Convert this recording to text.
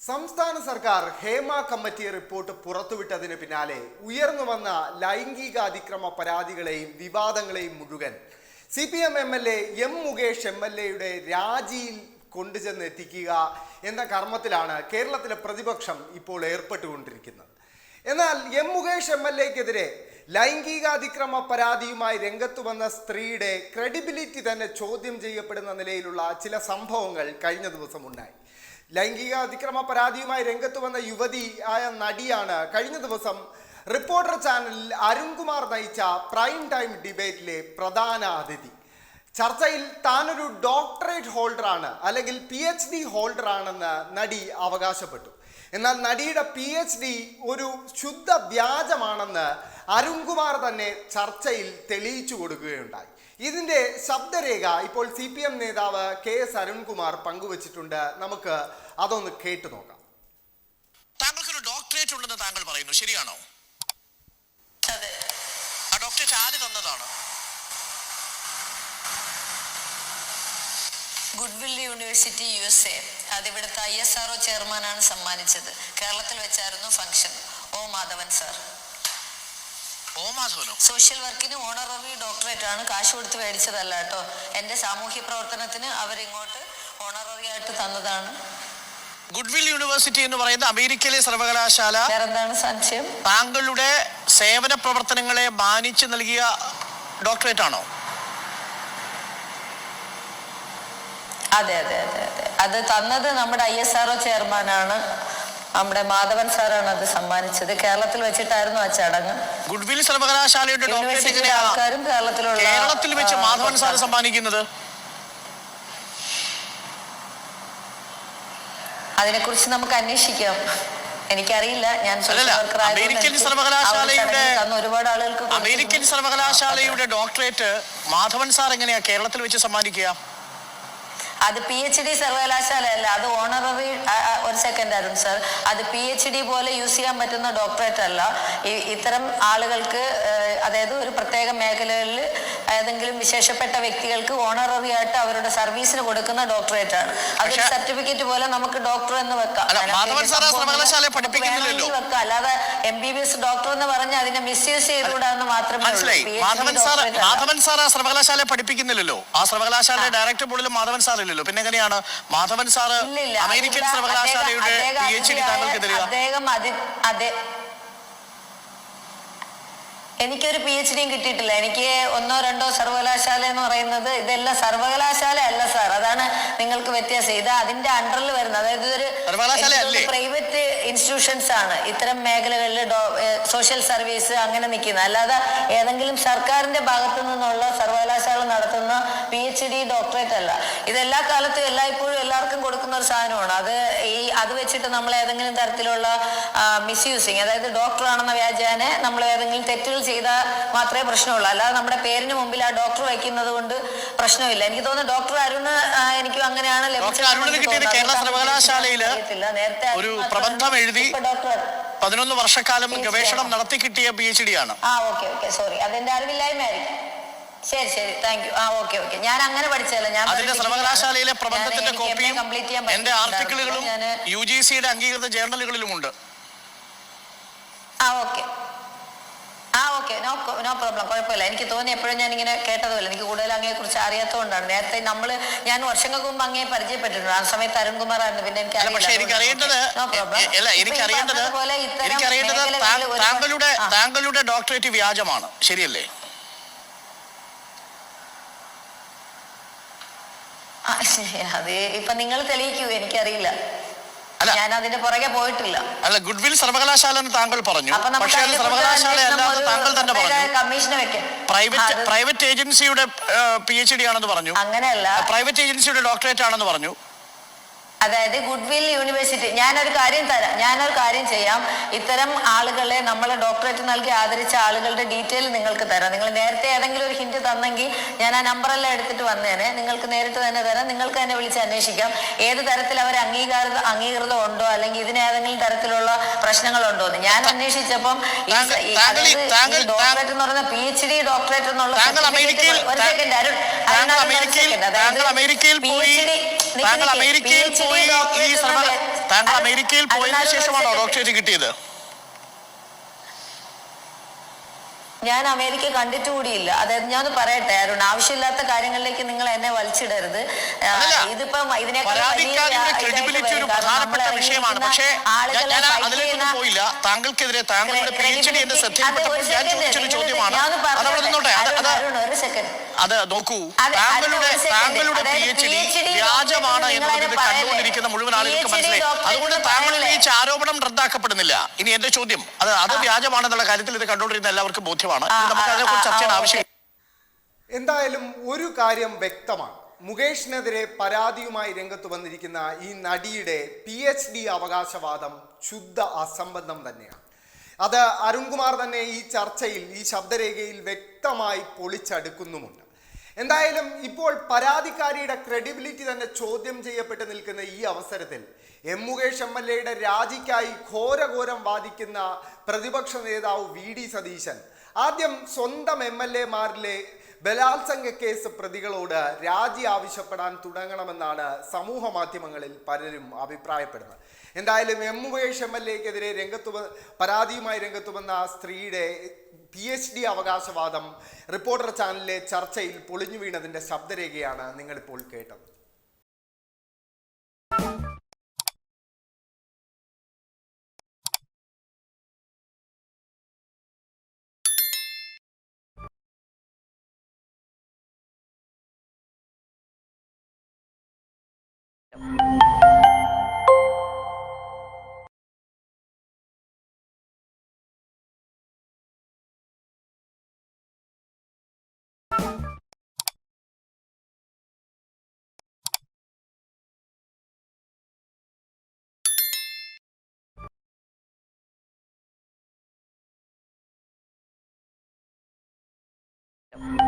സംസ്ഥാന സർക്കാർ Hema committee report പുറത്തുവിട്ടതിന് പിന്നാലെ ഉയർന്നു വന്ന ലൈംഗിക അതിക്രമ പരാതികളെയും വിവാദങ്ങളെയും മുഴുവൻ C P M M L A M Mukesh M L എയുടെ രാജിയിൽ കൊണ്ടുചെന്ന് എത്തിക്കുക എന്ന കർമ്മത്തിലാണ് കേരളത്തിലെ പ്രതിപക്ഷം ഇപ്പോൾ ഏർപ്പെട്ടുകൊണ്ടിരിക്കുന്നത്. എന്നാൽ എം മുകേഷ് എം എൽ എക്കെതിരെ ലൈംഗികാതിക്രമ പരാതിയുമായി രംഗത്തു വന്ന സ്ത്രീയുടെ ക്രെഡിബിലിറ്റി തന്നെ ചോദ്യം ചെയ്യപ്പെടുന്ന നിലയിലുള്ള ചില സംഭവങ്ങൾ കഴിഞ്ഞ ദിവസം ഉണ്ടായി. ലൈംഗിക അതിക്രമ പരാതിയുമായി രംഗത്ത് വന്ന യുവതി ആയ നടിയാണ്. കഴിഞ്ഞ ദിവസം റിപ്പോർട്ടർ ചാനലിൽ അരുൺകുമാർ നയിച്ച പ്രൈം ടൈം ഡിബേറ്റിലെ പ്രധാന അതിഥി. ചർച്ചയിൽ താനൊരു ഡോക്ടറേറ്റ് ഹോൾഡറാണ് അല്ലെങ്കിൽ പി എച്ച് ഡി ഹോൾഡറാണെന്ന് നടി അവകാശപ്പെട്ടു. എന്നാൽ നടിയുടെ പി എച്ച് ഡി ഒരു ശുദ്ധ വ്യാജമാണെന്ന് അരുൺകുമാർ തന്നെ ചർച്ചയിൽ തെളിയിച്ചു കൊടുക്കുകയുണ്ടായി. ഇതിന്റെ ശബ്ദരേഖ ഇപ്പോൾ സി പി എം നേതാവ് കെ എസ് അരുൺകുമാർ പങ്കുവച്ചിട്ടുണ്ട്. നമുക്ക് അതൊന്ന് കേട്ടു നോക്കാം. താങ്കൾക്കൊരു ഡോക്ടറേറ്റ് ഉണ്ടെന്ന് താങ്കൾ പറയുന്നു. ശരിയാണോ? അതെ. ആ ഡോക്ടറേറ്റ് ആര് തന്നതാണ്? Goodwill university U S A. അതിവിടുത്തെ I S R ചെയർമാനാണ് സമ്മാനിച്ചത്. കേരളത്തിൽ വെച്ചായിരുന്നു ഫംഗ്ഷൻ. ഓ മാധവൻ സാർ. സോഷ്യൽ വർക്കിന് ഓണററി ഡോക്ടറേറ്റ് ആണ് കാശ് കൊടുത്ത് മേടിച്ചതല്ല കേട്ടോ. എന്റെ സാമൂഹ്യ പ്രവർത്തനത്തിന് അവരിങ്ങോട്ട് ഓണററി ആയിട്ട് തന്നതാണ്. ഗുഡ്വിൽ യൂണിവേഴ്സിറ്റി എന്ന് പറയുന്ന അമേരിക്കയിലെ സർവകലാശാല സംശയം? താങ്കളുടെ സേവന പ്രവർത്തനങ്ങളെ മാനിച്ചു നൽകിയ ഡോക്ടറേറ്റ് ആണോ അതെ അതെ അതെ അതെ. അത് തന്നത് നമ്മുടെ ഐ എസ് ആർ ചെയർമാനാണ്. നമ്മുടെ മാധവൻ സാറാണ് അത് സമ്മാനിച്ചത്. കേരളത്തിൽ വെച്ചിട്ടായിരുന്നു ആ ചടങ്ങ്. ഗുഡ്വിൽ സർവകലാശാലയുടെ ഡോക്ടറേറ്റ് യൂണിവേഴ്സിറ്റിയിലെ എങ്ങനെയാണ് ആൾക്കാരും കേരളത്തിലുള്ള കേരളത്തിൽ വെച്ച് മാധവൻ സാർ സമ്മാനിക്കുന്നത്? അതിനെക്കുറിച്ച് നമുക്ക് അന്വേഷിക്കാം. എനിക്കറിയില്ല. ഞാൻ social അല്ലല്ല, worker ആയതുകൊണ്ട് അമേരിക്കൻ എനിക്ക് സർവകലാശാലയുടെ- തന്ന. ഒരുപാട് ആളുകൾക്ക് കൊടുത്തിരുന്നു. അമേരിക്കൻ സർവകലാശാലയുടെ ഡോക്ടറേറ്റ് മാധവൻ സാർ എങ്ങനെയാ? കേരളത്തിൽ വെച്ച് സമ്മാനിക്കുക? അത് പി എച്ച് ഡി സർവകലാശാല അല്ല അത് ഓണററി ഒരു സെക്കൻഡ് അരുൺ സർ അത് പി എച്ച് ഡി പോലെ യൂസ് ചെയ്യാൻ പറ്റുന്ന ഡോക്ടറേറ്റ് അല്ല. ഇത്തരം ആളുകൾക്ക് അതായത് ഒരു പ്രത്യേക മേഖലകളിൽ ഏതെങ്കിലും വിശേഷപ്പെട്ട വ്യക്തികൾക്ക് ഓണററി ആയിട്ട് അവരുടെ സർവീസിന് കൊടുക്കുന്ന ഡോക്ടറേറ്റ് ആണ്. അതൊരു സർട്ടിഫിക്കറ്റ് പോലെ നമുക്ക് ഡോക്ടർ എന്ന് വെക്കാം. വെക്കാം. അല്ലാതെ M B B S doctor എന്ന് പറഞ്ഞ് അതിനെ മിസ്യൂസ് ചെയ്തുകൂടാന്ന് മാത്രമേ മാധവൻ സാർ ആ സർവകലാശാല പഠിപ്പിക്കുന്നില്ലല്ലോ. ആ സർവകലാശാല ഡയറക്ടർ ബോർഡിൽ മാധവൻ സാർ ഇല്ലല്ലോ. പിന്നെ എങ്ങനെയാണ്? Madhavan sir American. സർവകലാശാലയുടെ പി എച്ച് ഡി താങ്കൾക്ക് തരിക അദ്ദേഹം അതെ എനിക്കൊരു പി എച്ച് ഡിയും കിട്ടിയിട്ടില്ല. എനിക്ക് ഒന്നോ രണ്ടോ സർവകലാശാല എന്ന് പറയുന്നത് ഇതെല്ലാം സർവകലാശാല അല്ല സാർ. അതാണ് നിങ്ങൾക്ക് വ്യത്യാസം. ഇത് അതിന്റെ അണ്ടറിൽ വരുന്നത്. അതായത് ഇതൊരു? പ്രൈവറ്റ് ഇൻസ്റ്റിറ്റ്യൂഷൻസ് ആണ്. ഇത്തരം മേഖലകളിൽ സോഷ്യൽ സർവീസ് അങ്ങനെ നിൽക്കുന്നത്. അല്ലാതെ ഏതെങ്കിലും സർക്കാരിന്റെ ഭാഗത്തു നിന്നുള്ള സർവകലാശാല നടത്തുന്ന പി എച്ച് ഡി ഡോക്ടറേറ്റ് അല്ല. ഇതെല്ലാ കാലത്തും എല്ലായ്പ്പോഴും എല്ലാവർക്കും കൊടുക്കുന്ന ഒരു സാധനമാണ്. അത് ഈ അത് വെച്ചിട്ട് നമ്മൾ ഏതെങ്കിലും തരത്തിലുള്ള മിസ്യൂസിങ് അതായത് ഡോക്ടറാണെന്ന വ്യാജാനെ നമ്മൾ ഏതെങ്കിലും തെറ്റുകൾ ചെയ്താൽ മാത്രമേ പ്രശ്നമുള്ളൂ. അല്ലാതെ നമ്മുടെ പേരിന് മുമ്പിൽ ആ ഡോക്ടർ വയ്ക്കുന്നത് കൊണ്ട് പ്രശ്നമില്ല. എനിക്ക് തോന്നുന്നു ഡോക്ടർ അരുണ് എനിക്കും അങ്ങനെയാണ് കേരള സർവകലാശാലയിൽ ഒരു പ്രബന്ധം എഴുതി ഡോക്ടർ പതിനൊന്ന് വർഷക്കാലം ഗവേഷണം നടത്തി കിട്ടിയ പി എച്ച് ഡി ആണ്. ആ ഓക്കെ ഓക്കെ. സോറി. അതെന്റെ അറിവില്ലായ്മയായിരിക്കും. ശരി ശരി. താങ്ക് യു ആ ഓക്കെ ഓക്കെ. ഞാൻ അങ്ങനെ പഠിച്ചതല്ല. ഞാൻ അതിന്റെ സർവകലാശാലയിലെ പ്രബന്ധത്തിന്റെ കോപ്പിയും കംപ്ലീറ്റ് ചെയ്യാൻ എന്റെ ആർട്ടിക്കിളുകളും. യു ജി സിയുടെ അംഗീകൃത ജേർണലുകളിലുമുണ്ട്. ആ ഓക്കെ ആ ഓക്കെ നോ നോ പ്രോബ്ലം കുഴപ്പമില്ല. എനിക്ക് തോന്നി എപ്പോഴും ഞാൻ ഇങ്ങനെ കേട്ടതുമില്ല എനിക്ക് കൂടുതൽ അങ്ങയെ കുറിച്ച് അറിയാത്തതുകൊണ്ടാണ്. നേരത്തെ നമ്മൾ ഞാൻ വർഷങ്ങൾക്ക് മുമ്പ് അങ്ങയെ പരിചയപ്പെട്ടിട്ടുണ്ട് ആ സമയത്ത് അരുൺകുമാർ ആയിരുന്നു പിന്നെ എനിക്ക് പക്ഷെ എനിക്ക് അറിയേണ്ടത് അല്ല എനിക്ക് എനിക്ക് അറിയേണ്ടത് താങ്കളുടെ താങ്കളുടെ ഡോക്ടറേറ്റ് വ്യാജമാണ്. ശരിയല്ലേ? അത് ഇപ്പൊ നിങ്ങൾ തെളിയിക്കൂ. എനിക്കറിയില്ല. ഞാൻ അതിന്റെ പുറകെ പോയിട്ടില്ല. അല്ല ഗുഡ്വിൽ സർവകലാശാല എന്ന് താങ്കൾ പറഞ്ഞു. പക്ഷേ അത് സർവകലാശാല അല്ലാതെ താങ്കൾ തന്നെ പറഞ്ഞു. പ്രൈവറ്റ് പ്രൈവറ്റ് ഏജൻസിയുടെ പി എച്ച് ഡി ആണെന്ന് പറഞ്ഞു. അങ്ങനെയല്ല. പ്രൈവറ്റ് ഏജൻസിയുടെ ഡോക്ടറേറ്റ് ആണെന്ന് പറഞ്ഞു. അതായത് ഗുഡ് വിൽ യൂണിവേഴ്സിറ്റി. ഞാനൊരു കാര്യം തരാം ഞാനൊരു കാര്യം ചെയ്യാം. ഇത്തരം ആളുകളെ നമ്മളെ ഡോക്ടറേറ്റ് നൽകി ആദരിച്ച ആളുകളുടെ ഡീറ്റെയിൽ നിങ്ങൾക്ക് തരാം. നിങ്ങൾ നേരത്തെ ഏതെങ്കിലും ഒരു ഹിന്റ് തന്നെങ്കിൽ ഞാൻ ആ നമ്പറെല്ലാം എടുത്തിട്ട് വന്നേനെ. നിങ്ങൾക്ക് നേരിട്ട് തന്നെ തരാം. നിങ്ങൾക്ക് തന്നെ വിളിച്ച് അന്വേഷിക്കാം. ഏത് തരത്തിൽ അവർ അംഗീകാര അംഗീകൃതം ഉണ്ടോ? അല്ലെങ്കിൽ ഇതിന് ഏതെങ്കിലും തരത്തിലുള്ള പ്രശ്നങ്ങളുണ്ടോ എന്ന്. ഞാൻ അന്വേഷിച്ചപ്പം ഡോക്ടറേറ്റ് എന്ന് പറയുന്ന പി എച്ച് ഡി ഡോക്ടറേറ്റ് എന്നുള്ള ഒരു സെക്കൻഡ് അരുൺ. അമേരിക്കയിൽ- പോയി- താങ്കൾ അമേരിക്കയിൽ പോയി ഈ താങ്കൾ അമേരിക്കയിൽ പോയതിനു ശേഷമാണോ ഡോക്ടറേറ്റ് കിട്ടിയത്? ഞാൻ അമേരിക്ക കണ്ടിട്ട് കൂടിയില്ല. അതായത് ഞാൻ ഒന്ന് പറയട്ടെ അരുൺ ആവശ്യമില്ലാത്ത കാര്യങ്ങളിലേക്ക് നിങ്ങൾ എന്നെ വലിച്ചിടരുത്. ഇതിപ്പം ഇതിനേക്കാൾ താങ്കൾക്കെതിരെ താങ്കളുടെ പി എച്ച് ഡി എന്റെ നിങ്ങൾ ചോദ്യമാണ്. അത് നോക്കൂ. താങ്കളുടെ. താങ്കളുടെ പി എച്ച് ഡി വ്യാജമാണ് എന്നുള്ളത് ഇത് കണ്ടുകൊണ്ടിരിക്കുന്ന മുഴുവൻ? ആളുകൾക്ക് മനസ്സിലായി. അതുകൊണ്ട് താങ്കളുടെ താങ്കൾ? ഉന്നയിച്ച ആരോപണം റദ്ദാക്കപ്പെടുന്നില്ല. ഇനി എന്റെ ചോദ്യം. അത് അത് വ്യാജമാണെന്നുള്ള കാര്യത്തിൽ ഇത് കണ്ടുകൊണ്ടിരുന്ന എല്ലാവർക്കും ബോധ്യമാണ് ഇത് നമുക്ക് അതിനെക്കുറിച്ച് ചർച്ച ആവശ്യം എന്തായാലും ഒരു കാര്യം വ്യക്തമാണ്. മുകേഷിനെതിരെ പരാതിയുമായി രംഗത്ത് വന്നിരിക്കുന്ന ഈ നടിയുടെ പി എച്ച് ഡി അവകാശവാദം ശുദ്ധ അസംബന്ധം തന്നെയാണ്. അത് അരുൺകുമാർ തന്നെ ഈ ചർച്ചയിൽ ഈ ശബ്ദരേഖയിൽ വ്യക്തമായി പൊളിച്ചടുക്കുന്നുമുണ്ട്. എന്തായാലും ഇപ്പോൾ പരാതിക്കാരിയുടെ ക്രെഡിബിലിറ്റി തന്നെ ചോദ്യം ചെയ്യപ്പെട്ട് നിൽക്കുന്ന ഈ അവസരത്തിൽ എം മുകേഷ് എം എൽ എയുടെ രാജിക്കായി ഘോരഘോരം വാദിക്കുന്ന പ്രതിപക്ഷ നേതാവ് വി ഡി സതീശൻ ആദ്യം സ്വന്തം എം എൽ എമാരിലെ ബലാത്സംഗ കേസ് പ്രതികളോട് രാജി ആവശ്യപ്പെടാൻ തുടങ്ങണമെന്നാണ് സമൂഹ മാധ്യമങ്ങളിൽ പലരും അഭിപ്രായപ്പെടുന്നത്. എന്തായാലും എം മുകേഷ് എം എൽ എക്കെതിരെ രംഗത്ത് പരാതിയുമായി രംഗത്ത് വന്ന സ്ത്രീയുടെ പി എച്ച് ഡി അവകാശവാദം റിപ്പോർട്ടർ ചാനലിലെ ചർച്ചയിൽ പൊളിഞ്ഞു വീണതിന്റെ ശബ്ദരേഖയാണ് നിങ്ങളിപ്പോൾ കേട്ടത്. ആ